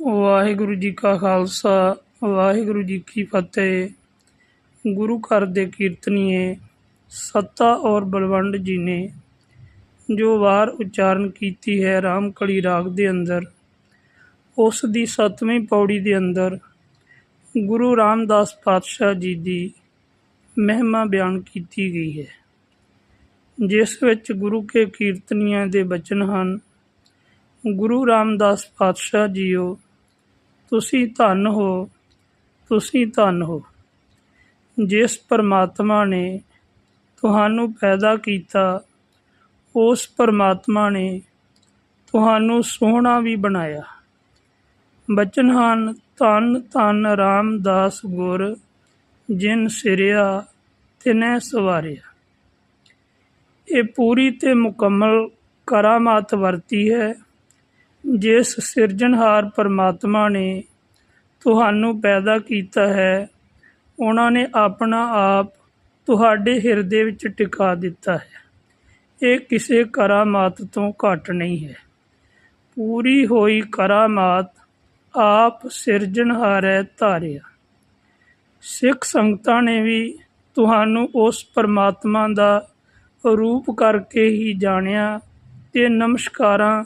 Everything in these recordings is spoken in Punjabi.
ਵਾਹਿਗੁਰੂ ਜੀ ਕਾ ਖਾਲਸਾ, ਵਾਹਿਗੁਰੂ ਜੀ ਕੀ ਫਤਿਹ। ਗੁਰੂ ਘਰ ਦੇ ਕੀਰਤਨੀਏ, ਸੱਤਾ ਔਰ ਬਲਵੰਡ ਜੀ ਨੇ ਜੋ ਵਾਰ ਉਚਾਰਨ ਕੀਤੀ ਹੈ ਰਾਮਕਲੀ ਰਾਗ ਦੇ ਅੰਦਰ, ਉਸ ਦੀ ਸੱਤਵੀਂ ਪੌੜੀ ਦੇ ਅੰਦਰ ਗੁਰੂ ਰਾਮਦਾਸ ਪਾਤਸ਼ਾਹ ਜੀ ਦੀ ਮਹਿਮਾ ਬਿਆਨ ਕੀਤੀ ਗਈ ਹੈ। ਜਿਸ ਵਿੱਚ ਗੁਰੂ ਕੇ ਕੀਰਤਨੀਆਂ ਦੇ ਬਚਨ ਹਨ, ਗੁਰੂ ਰਾਮਦਾਸ ਪਾਤਸ਼ਾਹ ਜੀਓ ਤੁਸੀਂ ਧੰਨ ਹੋ, ਤੁਸੀਂ ਧੰਨ ਹੋ। ਜਿਸ ਪਰਮਾਤਮਾ ਨੇ ਤੁਹਾਨੂੰ ਪੈਦਾ ਕੀਤਾ, ਉਸ ਪਰਮਾਤਮਾ ਨੇ ਤੁਹਾਨੂੰ ਸੋਹਣਾ ਵੀ ਬਣਾਇਆ। ਬਚਨ ਹਨ, ਧੰਨ ਧੰਨ ਰਾਮਦਾਸ ਗੁਰ, ਜਿਨ ਸਿਰਿਆ ਤਿਨੈ ਸਵਾਰਿਆ। ਇਹ ਪੂਰੀ ਤੇ ਮੁਕੰਮਲ ਕਰਾਮਾਤ ਵਰਤੀ ਹੈ। ਜਿਸ ਸਿਰਜਣਹਾਰ ਪਰਮਾਤਮਾ ਨੇ ਤੁਹਾਨੂੰ ਪੈਦਾ ਕੀਤਾ ਹੈ, ਉਹਨਾਂ ਨੇ ਆਪਣਾ ਆਪ ਤੁਹਾਡੇ ਹਿਰਦੇ ਵਿੱਚ ਟਿਕਾ ਦਿੱਤਾ ਹੈ। ਇਹ ਕਿਸੇ ਕਰਾਮਾਤ ਤੋਂ ਘੱਟ ਨਹੀਂ ਹੈ। ਪੂਰੀ ਹੋਈ ਕਰਾਮਾਤ ਆਪ ਸਿਰਜਣਹਾਰੈ ਧਾਰਿਆ। ਸਿੱਖ ਸੰਗਤਾਂ ਨੇ ਵੀ ਤੁਹਾਨੂੰ ਉਸ ਪਰਮਾਤਮਾ ਦਾ ਰੂਪ ਕਰਕੇ ਹੀ ਜਾਣਿਆ ਤੇ ਨਮਸਕਾਰਾਂ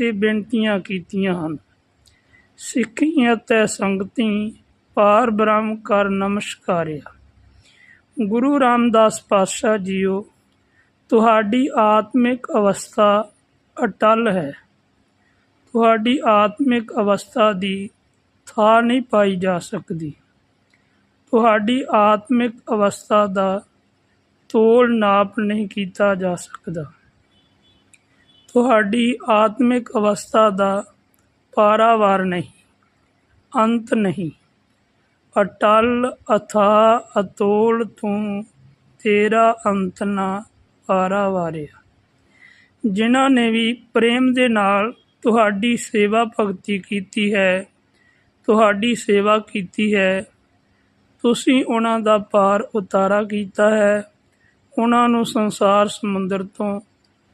ਤੇ ਬੇਨਤੀਆਂ ਕੀਤੀਆਂ ਹਨ। ਸਿੱਖੀ ਅਤੇ ਸੰਗਤੀ ਪਾਰ ਬ੍ਰਹਮ ਕਰ ਨਮਸਕਾਰਿਆ। ਗੁਰੂ ਰਾਮਦਾਸ ਪਾਤਸ਼ਾਹ ਜੀਓ, ਤੁਹਾਡੀ ਆਤਮਿਕ ਅਵਸਥਾ ਅਟਲ ਹੈ। ਤੁਹਾਡੀ ਆਤਮਿਕ ਅਵਸਥਾ ਦੀ ਥਾਂ ਨਹੀਂ ਪਾਈ ਜਾ ਸਕਦੀ। ਤੁਹਾਡੀ ਆਤਮਿਕ ਅਵਸਥਾ ਦਾ ਤੋਲ ਨਾਪ ਨਹੀਂ ਕੀਤਾ ਜਾ ਸਕਦਾ। ਤੁਹਾਡੀ ਆਤਮਿਕ ਅਵਸਥਾ ਦਾ ਪਾਰਾਵਾਰ ਨਹੀਂ, ਅੰਤ ਨਹੀਂ। ਅਟਲ ਅਥਾ ਅਤੋਲ ਤੂੰ ਤੇਰਾ ਅੰਤ ਨਾ ਪਾਰਾਵਾਰਿਆ। ਜਿਨ੍ਹਾਂ ਨੇ ਵੀ ਪ੍ਰੇਮ ਦੇ ਨਾਲ ਤੁਹਾਡੀ ਸੇਵਾ ਭਗਤੀ ਕੀਤੀ ਹੈ, ਤੁਹਾਡੀ ਸੇਵਾ ਕੀਤੀ ਹੈ, ਤੁਸੀਂ ਉਹਨਾਂ ਦਾ ਪਾਰ ਉਤਾਰਾ ਕੀਤਾ ਹੈ, ਉਹਨਾਂ ਨੂੰ ਸੰਸਾਰ ਸਮੁੰਦਰ ਤੋਂ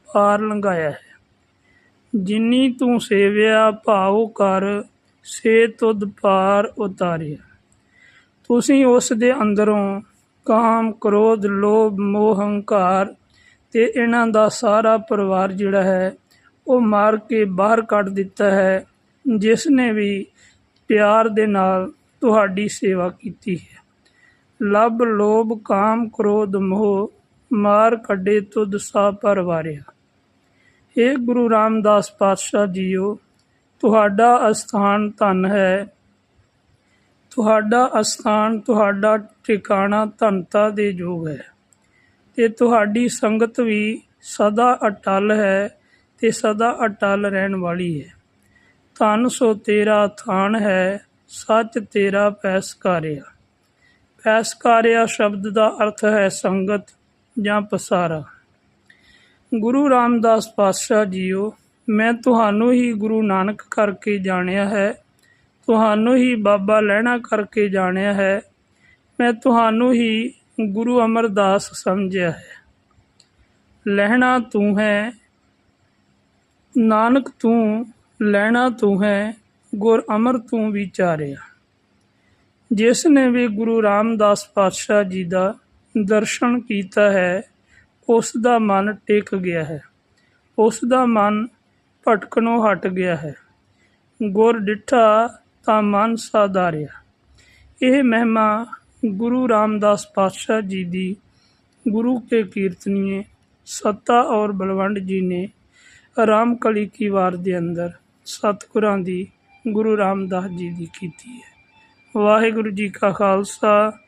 ਪਾਰ ਲੰਘਾਇਆ ਹੈ। ਜਿਨੀ ਤੂੰ ਸੇਵਿਆ, ਭਾਉ ਕਰ, ਸੇ ਤੁਧ ਪਾਰ ਉਤਾਰਿਆ। ਤੁਸੀਂ ਉਸ ਦੇ ਅੰਦਰੋਂ ਕਾਮ, ਕ੍ਰੋਧ, ਲੋਭ, ਮੋਹ, ਹੰਕਾਰ ਤੇ ਇਹਨਾਂ ਦਾ ਸਾਰਾ ਪਰਿਵਾਰ ਜਿਹੜਾ ਹੈ, ਉਹ ਮਾਰ ਕੇ ਬਾਹਰ ਕੱਢ ਦਿੱਤਾ ਹੈ ਜਿਸ ਨੇ ਵੀ ਪਿਆਰ ਦੇ ਨਾਲ ਤੁਹਾਡੀ ਸੇਵਾ ਕੀਤੀ ਹੈ। ਲਬ, ਲੋਭ, ਕਾਮ, ਕ੍ਰੋਧ, ਮੋਹ ਮਾਰ ਕੱਢੇ, ਤੁਧ ਸਾ ਪਰਵਾਰਿਆ। ਇਹ ਗੁਰੂ ਰਾਮਦਾਸ ਪਾਤਸ਼ਾਹ ਜੀਓ, ਤੁਹਾਡਾ ਅਸਥਾਨ ਧਨ ਹੈ। ਤੁਹਾਡਾ ਅਸਥਾਨ, ਤੁਹਾਡਾ ਟਿਕਾਣਾ ਧਨਤਾ ਦੇ ਯੋਗ ਹੈ। ਤੇ ਤੁਹਾਡੀ ਸੰਗਤ ਵੀ ਸਦਾ ਅਟਲ ਹੈ ਤੇ ਸਦਾ ਅਟਲ ਰਹਿਣ ਵਾਲੀ ਹੈ। ਧਨ ਸੋ ਤੇਰਾ ਥਾਨ ਹੈ, ਸੱਚ ਤੇਰਾ ਪੈਸਕਾਰਿਆ ਪੈਸਕਾਰਿਆ ਸ਼ਬਦ ਦਾ ਅਰਥ ਹੈ ਸੰਗਤ ਜਾਂ ਪਸਾਰਾ। ਗੁਰੂ ਰਾਮਦਾਸ ਪਾਤਸ਼ਾਹ ਜੀਓ, ਮੈਂ ਤੁਹਾਨੂੰ ਹੀ ਗੁਰੂ ਨਾਨਕ ਕਰਕੇ ਜਾਣਿਆ ਹੈ। ਤੁਹਾਨੂੰ ਹੀ ਬਾਬਾ ਲੈਣਾ ਕਰਕੇ ਜਾਣਿਆ ਹੈ। ਮੈਂ ਤੁਹਾਨੂੰ ਹੀ ਗੁਰੂ ਅਮਰਦਾਸ ਸਮਝਿਆ ਹੈ। ਲਹਿਣਾ ਤੂੰ ਹੈ, ਨਾਨਕ ਤੂੰ ਲੈਣਾ ਤੂੰ ਹੈ, ਗੁਰ ਅਮਰ ਤੂੰ ਵਿਚਾਰਿਆ ਜਿਸ ਨੇ ਵੀ ਗੁਰੂ ਰਾਮਦਾਸ ਪਾਤਸ਼ਾਹ ਜੀ ਦਾ ਦਰਸ਼ਨ ਕੀਤਾ ਹੈ ਉਸ ਦਾ ਮਨ ਟਿਕ ਗਿਆ ਹੈ। ਉਸ ਦਾ ਮਨ ਭਟਕਣੋਂ ਹਟ ਗਿਆ ਹੈ। ਗੁਰ ਡਿਠਾ ਤਾਂ ਮਨ ਸਾਧਾਰਿਆ। ਇਹ ਮਹਿਮਾ ਗੁਰੂ ਰਾਮਦਾਸ ਪਾਤਸ਼ਾਹ ਜੀ ਦੀ ਗੁਰੂ ਕੇ ਕੀਰਤਨੀਏ ਸੱਤਾ ਔਰ ਬਲਵੰਡ ਜੀ ਨੇ ਰਾਮਕਲੀ ਕੀ ਵਾਰ ਦੇ ਅੰਦਰ ਸਤਿਗੁਰਾਂ ਦੀ ਗੁਰੂ ਰਾਮਦਾਸ ਜੀ ਦੀ ਕੀਤੀ ਹੈ। ਵਾਹਿਗੁਰੂ ਜੀ ਕਾ ਖਾਲਸਾ।